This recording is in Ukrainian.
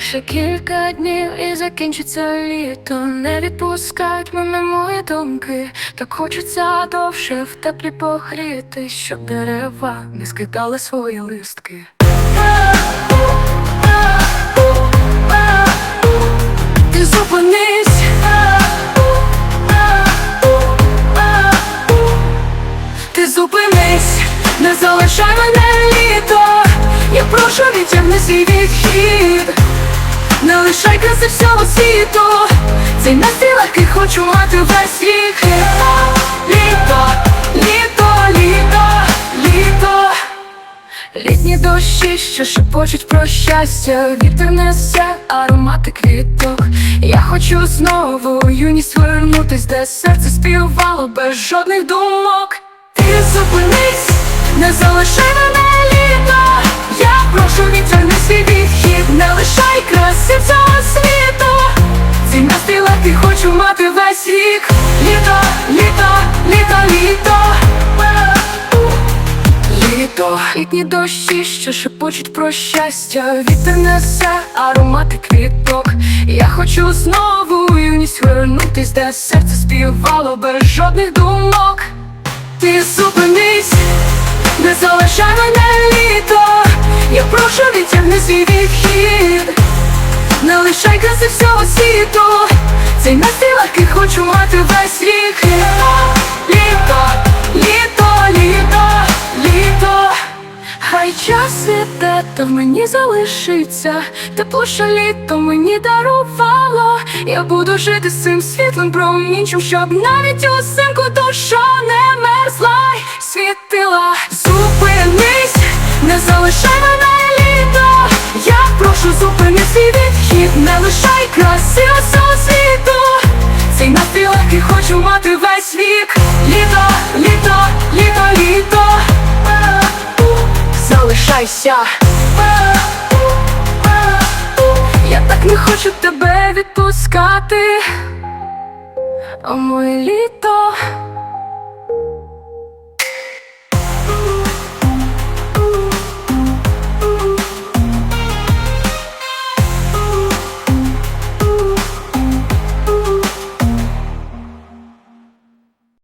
Ще кілька днів і закінчиться літо. Не відпускають мене мої думки. Так хочеться довше в теплі погріти, щоб дерева не скидали свої листки. Ти зупинись. Ти зупинись, не залишай мене літо. Я прошу відтягни свій відхід. Лишай краси всього світу. Цей настрій легкий хочу мати весь вік. Літо, літо, літо, літо. Літні дощі, що шепочуть про щастя, вітер несе аромати квіток. Я хочу знову юність вернутись, де серце співало без жодних думок. Ти зупинись, не залишай мене літо. Я прошу не краси цього світу. Цей настрій легкий хочу мати весь рік. Літо, літо, літо, літо. Літо, літні дощі, що шепочуть про щастя, вітер несе аромати квіток. Я хочу знову юність вернутись, де серце співало без жодних думок. Ти зупинись, не залишай мене літо. Я прошу відтягни свій відхід. Лишай краси всього світу. Цей настрій легкий хочу мати весь рік. Літо, літо, літо, літо. літо, Хай час іде, та в мені залишиться Тепло, що літо мені дарувало Я буду жити з цим світлим промінчем Щоб навіть узимку душа не мерзла світила Зупинись, не залишай мене краси усього світу Цей настрій легкий хочу мати весь вік Літо, літо, літо, літо залишайся. Я так не хочу тебе відпускати. О, моє літо,